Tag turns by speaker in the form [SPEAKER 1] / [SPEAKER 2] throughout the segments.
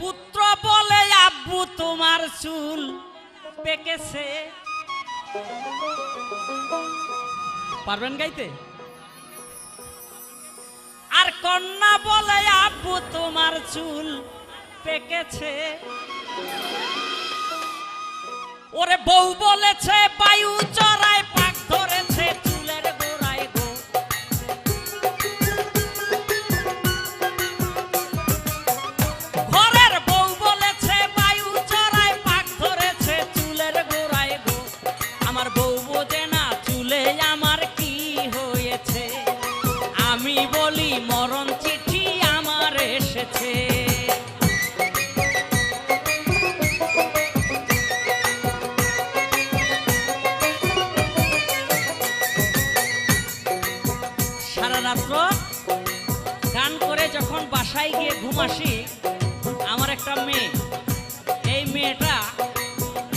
[SPEAKER 1] পুত্র বলে, আব্বু, তোমার চুল পেকেছে। পারবেন গাইতে? আর কন্যা বলে, আব্বু, তোমার চুল পেকেছে। ওরে বউ বলেছে, বায়ু চড়ায় বলি, মরণ চিঠি আমার এসেছে। সারা রাত্র গান করে যখন বাসায় গিয়ে ঘুম আসি, আমার একটা মেয়ে। এই মেয়েটা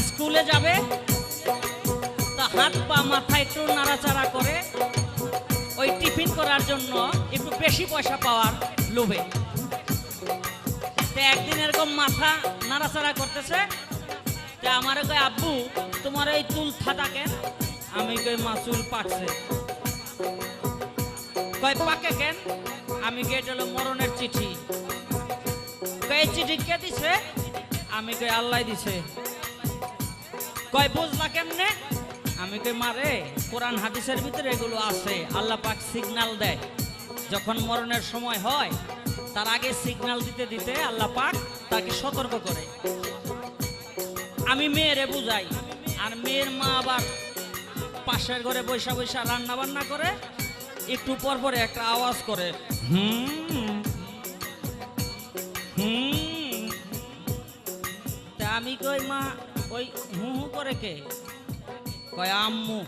[SPEAKER 1] স্কুলে যাবে, তা হাত পা মাথা একটু নাড়াচাড়া করে ওই টিফিন করার জন্য একটু বেশি পয়সা পাওয়ার লোভে। তো একদিন এরকম মাথা নাড়াচাড়া করতেছে, তা আমার কয়, আব্বু, তোমার এই চুল থাকা কেন? আমি কই, মা, চুল কয়, পাকে কেন? আমি গেট হলো মরণের চিঠি। এই চিঠি কে দিছে? আমি কই, আল্লাহ দিছে। কয়, বুঝলা কেমনে? আমি কই মারে কোরআন, হাদিসের ভিতরে এগুলো আছে। আল্লাহ পাক সিগনাল দেয়। যখন মরণের সময় হয়, তার আগে সিগনাল দিতে দিতে আল্লাহ পাক তাকে সতর্ক করে। আমি মেয়েরে বুঝাই, আর মেয়ের মা আবার পাশের ঘরে বৈশা বৈশা রান্না বান্না করে, একটু পর পরে একটা আওয়াজ করে, হুম হুম। তা আমি কই, মা, ওই হু হু করে কে? কয় আম্মু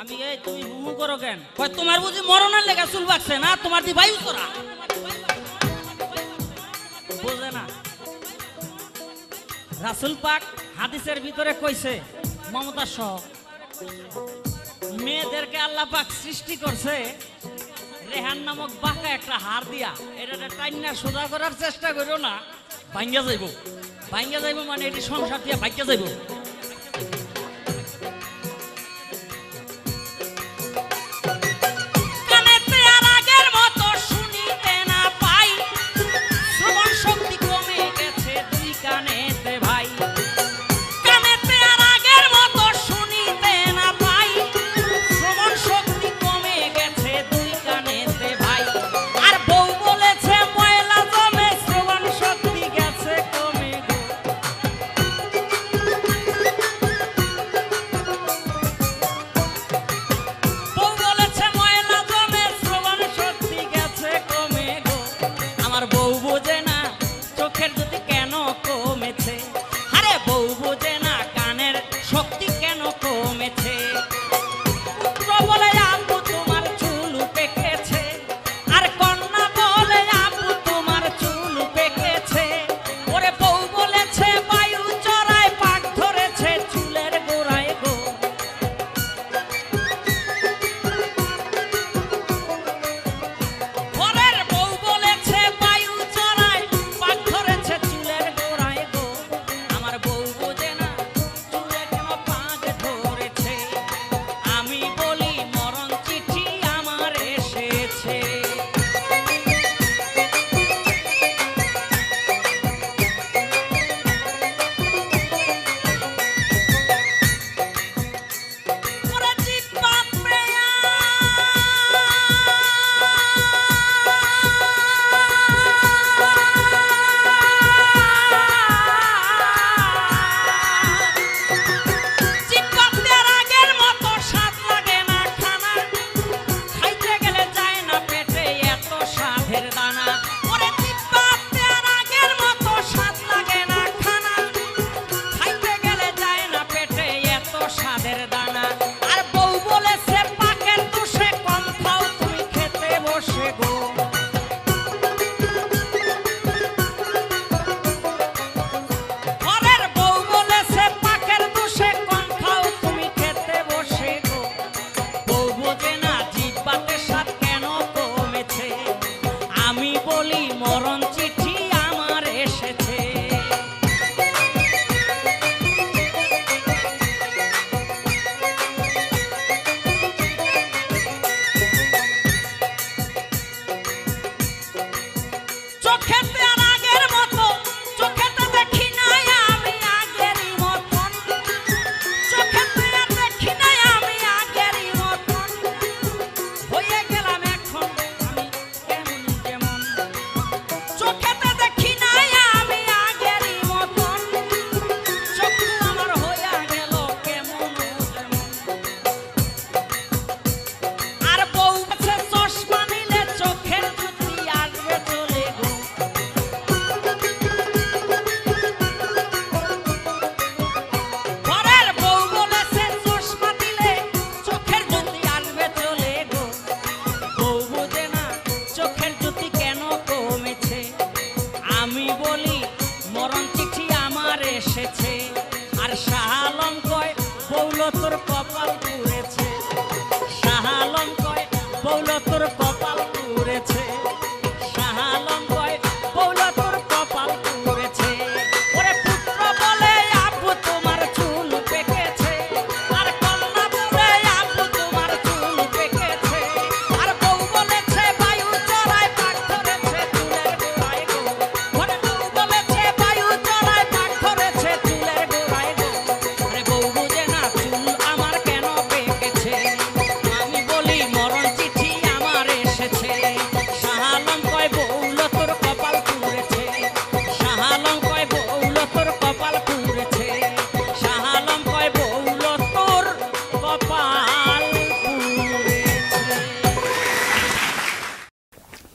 [SPEAKER 1] আমি এই তুমি হু হু করো কেন? কয় তোমার বুঝি মরণের লেগা চুল বাকছে না? তোমার দি বায়ু করা বোঝে না। রাসুল পাক হাদিসের ভিতরে কইছে মমতা সহ মেয়েদেরকে আল্লাহ পাক সৃষ্টি করছে রেহান নামক বাঁকা একটা হার দিয়া। এটা টাইনা সোজা করার চেষ্টা করো না ভাঙ্গা যাইব। ভাঙ্গা যাইব মানে এটি সংসার দিয়া ভাঙ্গা যাইব।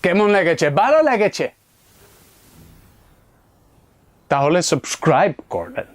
[SPEAKER 2] কেমন লেগেছে? ভালো লেগেছে? তাহলে সাবস্ক্রাইব করবেন